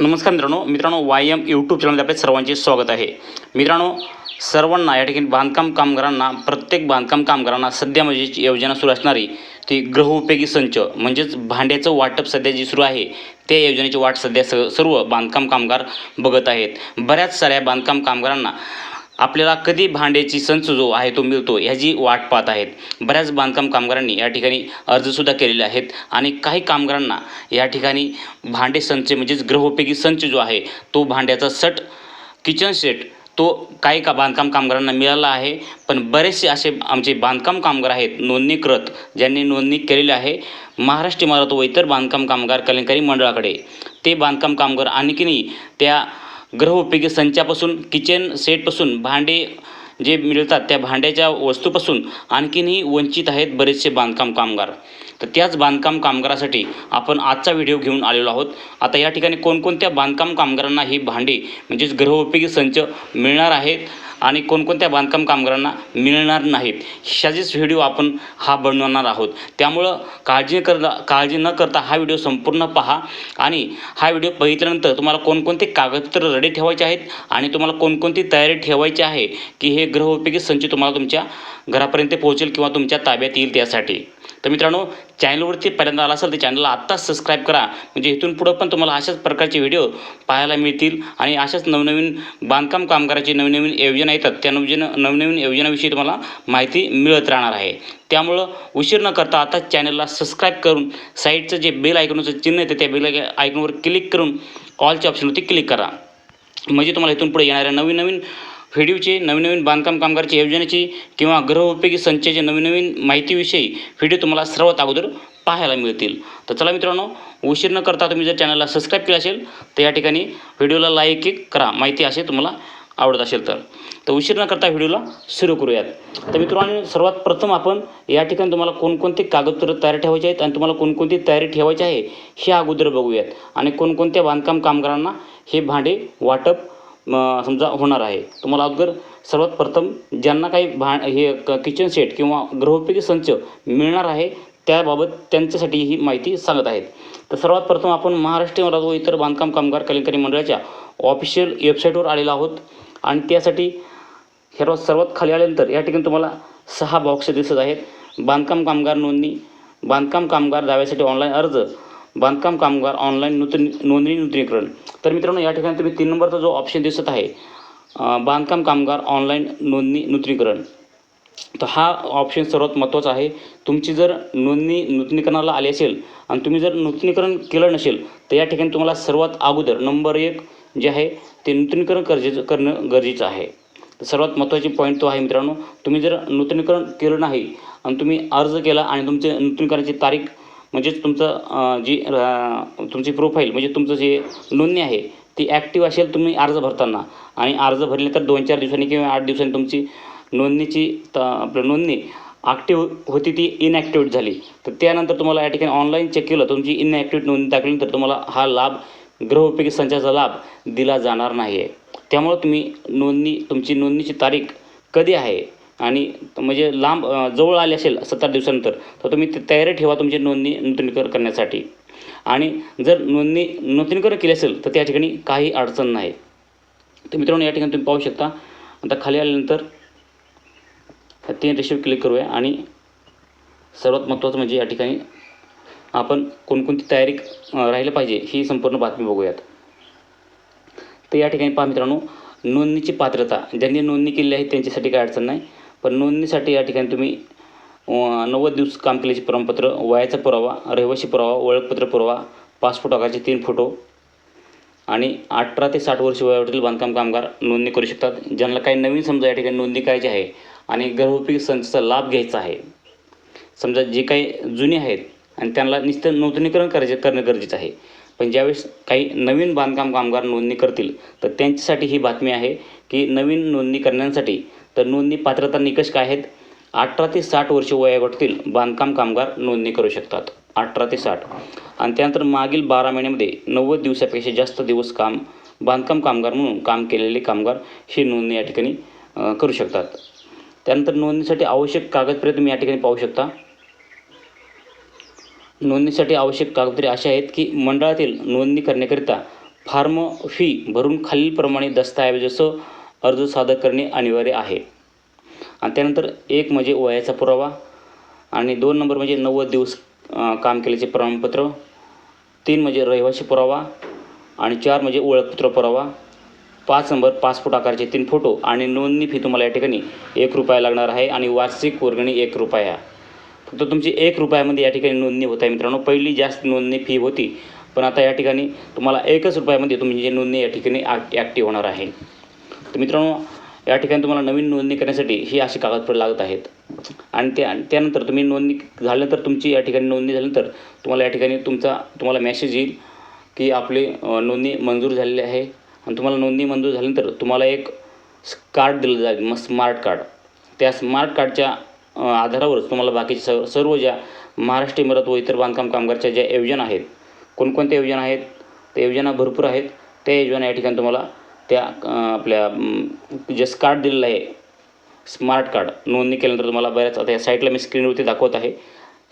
नमस्कार मित्रांनो मित्रांनो वाय एम यूट्यूब चॅनलमध्ये आपले सर्वांचे स्वागत आहे. मित्रांनो सर्वांना या ठिकाणी बांधकाम कामगारांना प्रत्येक बांधकाम कामगारांना सध्या म्हणजे योजना सुरू असणारी ती गृहउपयोगी संच म्हणजेच भांड्याचं वाटप सध्या जी सुरू आहे त्या योजनेची वाट सध्या स सर्व बांधकाम कामगार बघत आहेत. बऱ्याच साऱ्या बांधकाम कामगारांना आपल्याला कधी भांड्याची संच जो आहे तो मिळतो ह्याची वाट पाहत आहेत. बऱ्याच बांधकाम कामगारांनी या ठिकाणी अर्जसुद्धा केलेले आहेत आणि काही कामगारांना या ठिकाणी भांडे संच म्हणजेच ग्रहोपयोगी संच जो आहे तो भांड्याचा सट किचन सेट तो काही का बांधकाम कामगारांना मिळाला आहे. पण बरेचसे असे आमचे बांधकाम कामगार आहेत नोंदणीकृत ज्यांनी नोंदणी केलेली आहे महाराष्ट्र इमारत व इतर बांधकाम कामगार कल्याणकारी मंडळाकडे. ते बांधकाम कामगार आणखीनही त्या गृहउपयोगी संचापासून किचन सेटपासून भांडे जे मिळतात त्या भांड्याच्या वस्तूपासून आणखीनही वंचित आहेत बरेचसे बांधकाम कामगार. तर त्याच बांधकाम कामगारासाठी आपण आजचा व्हिडिओ घेऊन आलेलो आहोत. आता या ठिकाणी कोणकोणत्या बांधकाम कामगारांना ही भांडी म्हणजेच गृहउपयोगी संच मिळणार आहेत? आणि कोणकोणत्या बांधकाम कामगारांना मिळणार नाहीत. ह्याचेच व्हिडिओ आपण हा बनवणार आहोत. त्यामुळं काळजी करता काळजी न करता हा व्हिडिओ संपूर्ण पहा. आणि हा व्हिडिओ बघितल्यानंतर तुम्हाला कोणकोणते कागदपत्र रेडी ठेवायचे आहेत आणि तुम्हाला कोणकोणती तयारी ठेवायची आहे की हे गृहउपयोगी संच तुम्हाला तुमच्या घरापर्यंत पोहोचेल किंवा तुमच्या ताब्यात येईल त्यासाठी. तर मित्रांनो चॅनलवरती पहिल्यांदा आला असेल तर चॅनलला आत्ताच सबस्क्राईब करा. म्हणजे इथून पुढं पण तुम्हाला अशाच प्रकारचे व्हिडिओ पाहायला मिळतील. आणि अशाच नवनवीन बांधकाम कामगाराची नवनवीन योजना येतात. त्या नवीन नवनवीन योजनाविषयी तुम्हाला माहिती मिळत राहणार आहे. त्यामुळं उशीर न करता आता चॅनलला सबस्क्राईब करून साईडचं जे बेल आयकॉनचं चिन्ह येतं त्या बेल आयकॉनवर क्लिक करून ऑलच्या ऑप्शनवरती क्लिक करा. म्हणजे तुम्हाला इथून पुढे येणाऱ्या नवीन नवीन व्हिडिओचे नवीन नवीन बांधकाम कामगारची योजनेची किंवा गृहउपयोगी संचयाचे नवीन नवीन माहितीविषयी व्हिडिओ तुम्हाला सर्वात अगोदर पाहायला मिळतील. तर चला मित्रांनो उशीर न करता तुम्ही जर चॅनलला सबस्क्राईब केलं असेल तर या ठिकाणी व्हिडिओला लाईक एक करा. माहिती असेल तुम्हाला आवडत असेल तर. तर उशीर न करता व्हिडिओला सुरू करूयात. तर मित्रांनो सर्वात प्रथम आपण या ठिकाणी तुम्हाला कोणकोणते कागदपत्र तयार ठेवायचे आहेत आणि तुम्हाला कोणकोणती तयारी ठेवायची आहे हे अगोदर बघूयात. आणि कोणकोणत्या बांधकाम कामगारांना हे भांडे वाटप समजा होणार आहे. तुम्हाला अगोदर सर्वात प्रथम ज्यांना काही भा हे क किचन सेट किंवा गृहोपयोगी संच मिळणार आहे त्याबाबत त्यांच्यासाठी ही माहिती सांगत आहेत. तर सर्वात प्रथम आपण महाराष्ट्र इमारत व इतर बांधकाम कामगार कल्याणकारी मंडळाच्या ऑफिशियल वेबसाईटवर आलेलो आहोत. आणि त्यासाठी सर्वात सर्वात खाली आल्यानंतर या ठिकाणी तुम्हाला सहा बॉक्स दिसत आहेत. बांधकाम कामगार नोंदणी बांधकाम कामगार दाव्यासाठी ऑनलाईन अर्ज बांधकाम कामगार ऑनलाईन नूतन नोंदणी नूतनीकरण. तर मित्रांनो या ठिकाणी तुम्ही तीन नंबरचा जो ऑप्शन दिसत आहे बांधकाम कामगार ऑनलाईन नोंदणी नूतनीकरण. तर हा ऑप्शन सर्वात महत्त्वाचा आहे. तुमची जर नोंदणी नूतनीकरणाला आली असेल आणि तुम्ही जर नूतनीकरण केलं नसेल तर या ठिकाणी तुम्हाला सर्वात अगोदर नंबर एक जे आहे ते नूतनीकरण गरजेचं करणं गरजेचं आहे. सर्वात महत्त्वाची पॉईंट तो आहे मित्रांनो तुम्ही जर नूतनीकरण केलं नाही आणि तुम्ही अर्ज केला आणि तुमचे नूतनीकरणाची तारीख म्हणजेच तुमचं जी तुमची प्रोफाईल म्हणजे तुमचं जे नोंदणी आहे ती ॲक्टिव्ह असेल तुम्ही अर्ज भरताना. आणि अर्ज भरले तर दोन चार दिवसांनी किंवा आठ दिवसांनी तुमची नोंदणीची त आपलं नोंदणी ॲक्टिव्ह होती ती इनॲक्टिवेट झाली. तर त्यानंतर तुम्हाला या ठिकाणी ऑनलाईन चेक केलं तुमची इनॲक्टिव्हेट नोंदणी तर तुम्हाला हा लाभ गृहउपयोगी संचाचा लाभ दिला जाणार नाही आहे त्यामुळं तुम्ही नोंदणी तुमची नोंदणीची तारीख कधी आहे आणि म्हणजे लांब जवळ आले असेल सत्तर दिवसानंतर तर तुम्ही ती तयारी ठेवा तुमची नोंदणी नूतनीकरण करण्यासाठी. आणि जर नोंदणी नूतनीकरण केली असेल तर त्या ठिकाणी काही अडचण नाही. तर मित्रांनो या ठिकाणी तुम्ही पाहू शकता आता खाली आल्यानंतर तीन रेषेवर क्लिक करूया आणि सर्वात महत्त्वाचं म्हणजे या ठिकाणी आपण कोणकोणती तयारी राहिलं पाहिजे ही संपूर्ण बातमी बघूयात. तर या ठिकाणी पहा मित्रांनो नोंदणीची पात्रता ज्यांनी नोंदणी केलेली आहे त्यांच्यासाठी काही अडचण नाही. पण नोंदणीसाठी या ठिकाणी तुम्ही नव्वद दिवस काम केल्याचे प्रमाणपत्र वयाचा पुरावा रहिवासी पुरावा ओळखपत्र पुरावा पासपोर्ट आकाराचे तीन फोटो आणि अठरा ते साठ वर्ष वयावरील बांधकाम कामगार नोंदणी करू शकतात ज्यांना काही नवीन समजा या ठिकाणी नोंदणी करायची आहे आणि गृहोपयोगी संस्थेचा लाभ घ्यायचा आहे. समजा जे काही जुने आहेत आणि त्यांना निश्चित नूतनीकरण करायचे करणं गरजेचं आहे. पण ज्यावेळेस काही नवीन बांधकाम कामगार नोंदणी करतील तर त्यांच्यासाठी ही बातमी आहे की नवीन नोंदणी करण्यासाठी तर नोंदणी पात्रता निकष काय आहेत? अठरा ते साठ वर्ष वयोगटातील बांधकाम कामगार नोंदणी करू शकतात. अठरा ते साठ. आणि त्यानंतर मागील बारा महिन्यामध्ये नव्वद दिवसापेक्षा जास्त दिवस काम बांधकाम कामगार म्हणून काम केलेले कामगार ही नोंदणी या ठिकाणी करू शकतात. त्यानंतर नोंदणीसाठी आवश्यक कागदपत्रे तुम्ही या ठिकाणी पाहू शकता. नोंदणीसाठी आवश्यक कागदपत्रे अशी आहेत की मंडळातील नोंदणी करण्याकरिता फार्म फी भरून खालीलप्रमाणे दस्तऐवजासह अर्ज सादर करणे अनिवार्य आहे. आणि त्यानंतर एक म्हणजे वयाचा पुरावा आणि दोन नंबर म्हणजे नव्वद दिवस काम केल्याचे प्रमाणपत्र तीन म्हणजे रहिवासी पुरावा आणि चार म्हणजे ओळखपत्र पुरावा पाच नंबर पासपोर्ट आकारचे तीन फोटो आणि नोंदणी फी तुम्हाला या ठिकाणी एक रुपया लागणार आहे आणि वार्षिक वर्गणी एक रुपया फक्त तुमची एक रुपयामध्ये या ठिकाणी नोंदणी होत आहे मित्रांनो. पहिली जास्त नोंदणी फी होती पण आता या ठिकाणी तुम्हाला एकच रुपयामध्ये तुमची नोंदणी या ठिकाणी ॲक्ट ॲक्टिव्ह होणार आहे. तर मित्रांनो या ठिकाणी तुम्हाला नवीन नोंदणी करण्यासाठी ही अशी कागदपत्रं लागत आहेत. आणि त्या त्यानंतर तुम्ही नोंदणी झाल्यानंतर तुमची या ठिकाणी नोंदणी झाल्यानंतर तुम्हाला या ठिकाणी तुमचा तुम्हाला मेसेज येईल की आपली नोंदणी मंजूर झालेली आहे. आणि तुम्हाला नोंदणी मंजूर झाल्यानंतर तुम्हाला एक कार्ड दिलं जाईल मग स्मार्ट कार्ड त्या स्मार्ट कार्डच्या आधारावरच तुम्हाला बाकीचे सर्व सर्व ज्या महाराष्ट्र इमारत व इतर बांधकाम कामगारच्या ज्या योजना आहेत कोणकोणत्या योजना आहेत त्या योजना भरपूर आहेत. त्या योजना या ठिकाणी तुम्हाला त्या आपल्या जे कार्ड दिलेलं आहे स्मार्ट कार्ड नोंदणी केल्यानंतर तुम्हाला बऱ्याच आता या साईटला मी स्क्रीनवरती दाखवत आहे.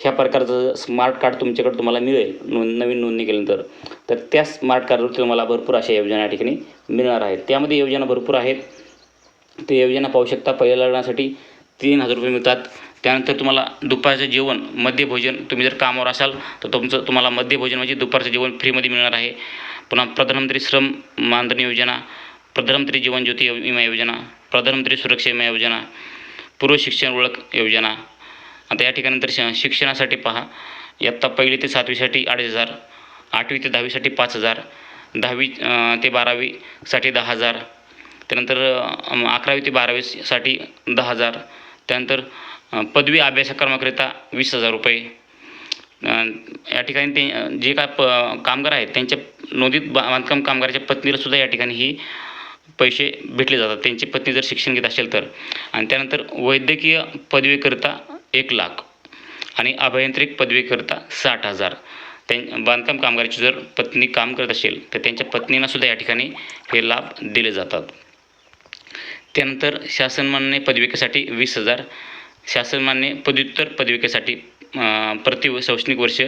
ह्या प्रकारचं स्मार्ट कार्ड तुमच्याकडे तुम्हाला मिळेल नोंद नवीन नोंदणी केल्यानंतर तर त्या स्मार्ट कार्डवरती तुम्हाला भरपूर अशा योजना या ठिकाणी मिळणार आहेत. त्यामध्ये योजना भरपूर आहेत. ते योजना पाहू शकता पहिल्या लग्नासाठी तीन हजार रुपये मिळतात. त्यानंतर तुम्हाला दुपारचं जेवण मध्यभोजन तुम्ही जर कामावर असाल तर तुमचं तुम्हाला मध्यभोजन म्हणजे दुपारचं जेवण फ्रीमध्ये मिळणार आहे. पुन्हा प्रधानमंत्री श्रम मानधन योजना प्रधानमंत्री जीवन ज्योती विमा योजना प्रधानमंत्री सुरक्षा विमा योजना पूर्व शिक्षण ओळख योजना. आता या ठिकाणी तर श शिक्षणासाठी पहा. इयत्ता पहिली ते सातवीसाठी अडीच हजार आठवी ते दहावीसाठी पाच हजार दहावी ते बारावीसाठी दहा हजार त्यानंतर अकरावी ते बारावीसाठी दहा हजार त्यानंतर पदवी अभ्यासक्रमाकरिता वीस हजार रुपये. या ठिकाणी ते जे काय प कामगार आहेत त्यांच्या नोंदीत बांधकाम कामगाराच्या पत्नीला सुद्धा या ठिकाणी ही पैसे भेटले जातात. त्यांची पत्नी जर शिक्षण घेत असेल तर. आणि त्यानंतर वैद्यकीय पदवीकरिता एक लाख आणि अभियांत्रिक पदवीकरिता साठ हजार. त्यां बांधकाम कामगाराची जर पत्नी काम करत असेल तर त्यांच्या पत्नींनासुद्धा या ठिकाणी हे लाभ दिले जातात. त्यानंतर शासनमान्य पदविकेसाठी वीस हजार. शासनमान्य पदव्युत्तर पदविकेसाठी प्रति शैक्षणिक वर्ष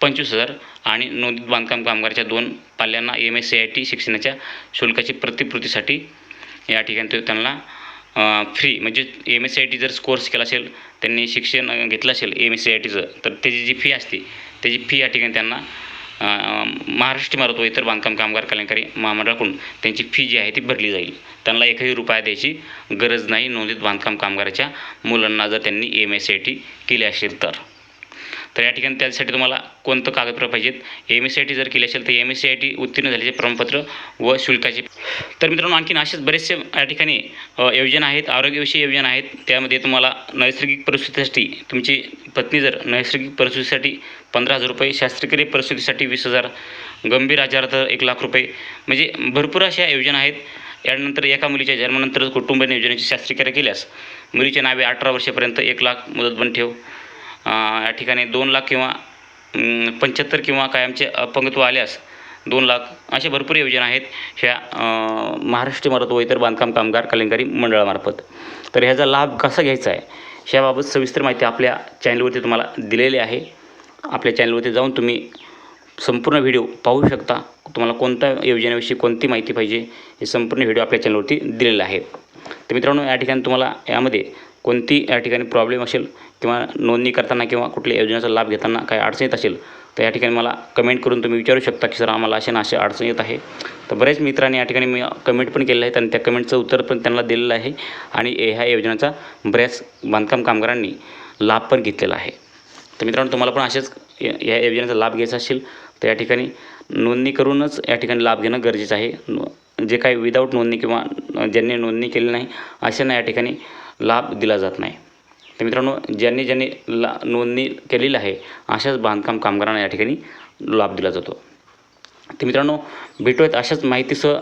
पंचवीस हजार आणि नोंदीत बांधकाम कामगारच्या दोन पाल्यांना M S C I T शिक्षणाच्या शुल्काची प्रतिपूर्तीसाठी या ठिकाणी तो त्यांना फ्री म्हणजे M S C I T जर कोर्स केला असेल त्यांनी शिक्षण घेतलं असेल एम एस सी आय टीचं तर त्याची जी फी असते त्याची फी या ठिकाणी त्यांना महाराष्ट्र इमारत व इतर बांधकाम कामगार कल्याणकारी महामंडळाकडून त्यांची फी जी आहे ती भरली जाईल. त्यांना एकही रुपया द्यायची गरज नाही नोंदीत बांधकाम कामगाराच्या मुलांना जर त्यांनी M S C I T केली असेल तर. तर या ठिकाणी त्यासाठी तुम्हाला कोणतं कागदपत्र पाहिजेत? M S C I T जर केली असेल तर M S C I T उत्तीर्ण झाल्याचे प्रमाणपत्र व शुल्काचे. तर मित्रांनो आणखीन असेच बरेचसे या ठिकाणी योजना आहेत आरोग्यविषयी योजना आहेत. त्यामध्ये तुम्हाला नैसर्गिक परिस्थितीसाठी तुमची पत्नी जर नैसर्गिक परिस्थितीसाठी पंधरा हजार रुपये शास्त्रक्रिय परिस्थितीसाठी वीस हजार गंभीर आजार तर एक लाख रुपये. म्हणजे भरपूर अशा योजना आहेत. यानंतर एका मुलीच्या जन्मानंतर कुटुंब नियोजनाची शास्त्रक्रिया केल्यास मुलीच्या नावे अठरा वर्षापर्यंत एक लाख मुदत ठेव. या ठिकाणी दोन लाख किंवा पंच्याहत्तर किंवा कायमचे अपंगत्व आल्यास दोन लाख अशा भरपूर योजना आहेत. ह्या महाराष्ट्र इमारत व इतर बांधकाम कामगार कल्याणकारी मंडळामार्फत. तर ह्याचा लाभ कसा घ्यायचा आहे? ह्याबाबत सविस्तर माहिती आपल्या चॅनलवरती तुम्हाला दिलेली आहे. आपल्या चॅनलवरती जाऊन तुम्ही संपूर्ण व्हिडिओ पाहू शकता. तुम्हाला कोणत्या योजनेविषयी कोणती माहिती पाहिजे हे संपूर्ण व्हिडिओ आपल्या चॅनलवरती दिलेला आहे. तर मित्रांनो या ठिकाणी तुम्हाला यामध्ये कोणती या ठिकाणी प्रॉब्लेम असेल किंवा नोंदणी करताना किंवा कुठल्या योजनेचा लाभ घेताना काही अडचण येत असेल तर या ठिकाणी मला कमेंट करून तुम्ही विचारू शकता की सर आम्हाला असे ना असे अडचण येत आहे. तर बरेच मित्रांनी या ठिकाणी मी कमेंट पण केलेलं आहेत आणि त्या कमेंटचं उत्तर पण त्यांना दिलेलं आहे आणि ह्या योजनेचा बऱ्याच बांधकाम कामगारांनी लाभ पण घेतलेला आहे. तर मित्रांनो तुम्हाला पण असेच या योजनेचा लाभ घ्यायचा असेल तर या ठिकाणी नोंदणी करूनच या ठिकाणी लाभ घेणं गरजेचं आहे. जे काही विदाऊट नोंदणी किंवा ज्यांनी नोंदणी केली नाही अशांना या ठिकाणी लाभ दिला जात नाही. तर मित्रांनो ज्यांनी ज्यांनी ला नोंदणी केलेली आहे अशाच बांधकाम कामगारांना या ठिकाणी लाभ दिला जातो. तर मित्रांनो भेटूयात अशाच माहितीसह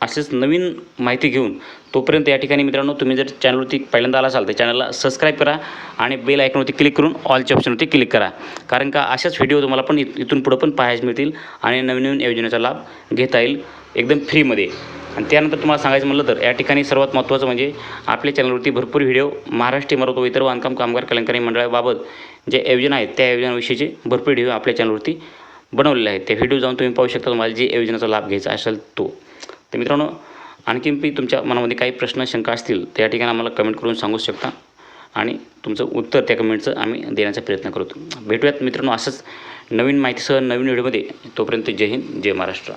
असेच नवीन माहिती घेऊन. तोपर्यंत या ठिकाणी मित्रांनो तुम्ही जर चॅनलवरती पहिल्यांदा आला असाल तर चॅनलला सबस्क्राईब करा आणि बेल आयकॉनवरती क्लिक करून ऑलच्या ऑप्शनवरती क्लिक करा. कारण का अशाच व्हिडिओ तुम्हाला पण इथून पुढं पण पाहायला मिळतील आणि नवीन नवीन योजनेचा लाभ घेता येईल एकदम फ्रीमध्ये. आणि त्यानंतर तुम्हाला सांगायचं म्हटलं तर या ठिकाणी सर्वात महत्त्वाचं म्हणजे आपल्या चॅनलवरती भरपूर व्हिडिओ महाराष्ट्र इमारत व इतर बांधकाम कामगार कल्याणकारी मंडळाबाबत जे योजना आहेत त्या योजनांविषयीचे भरपूर व्हिडिओ आपल्या चॅनलवरती बनवलेले आहेत. त्या व्हिडिओ जाऊन तुम्ही पाहू शकता तुम्हाला जे योजनेचा लाभ घ्यायचा असेल तो. तर मित्रांनो आणखीन बी तुमच्या मनामध्ये काही प्रश्न शंका असतील तर या ठिकाणी आम्हाला कमेंट करून सांगू शकता. आणि तुमचं उत्तर त्या कमेंटचं आम्ही देण्याचा प्रयत्न करतो. भेटूयात मित्रांनो असंच नवीन माहितीसह नवीन व्हिडिओमध्ये. तोपर्यंत जय हिंद जय महाराष्ट्र.